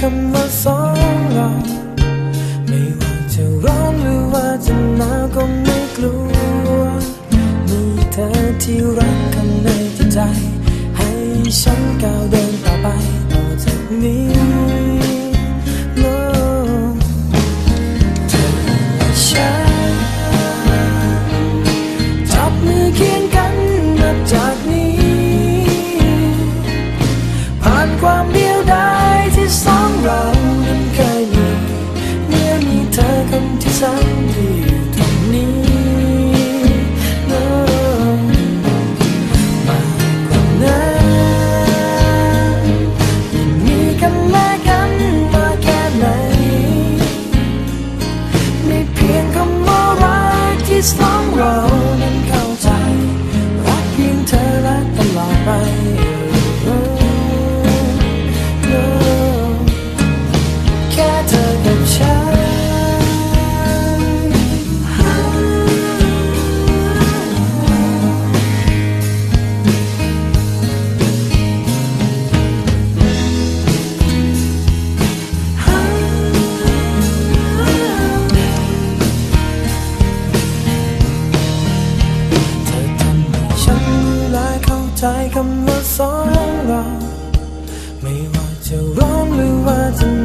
คำว่าสองเราไม่ว่าจะร้องหรือว่าจะหนาวก็ไม่กลัว มีเธอที่รักข้างในใจ ให้ฉันก้าวเดินต่อไปต่อจากนี้ คนที่แสนดีอยู่ตรงนี้มากกว่านั้นยังมีกันและกันมาแค่ไหนไม่เพียงคำว่ารักที่สองเรา ใจคำว่าสองเรา ไม่ว่าจะร้องหรือว่าจะ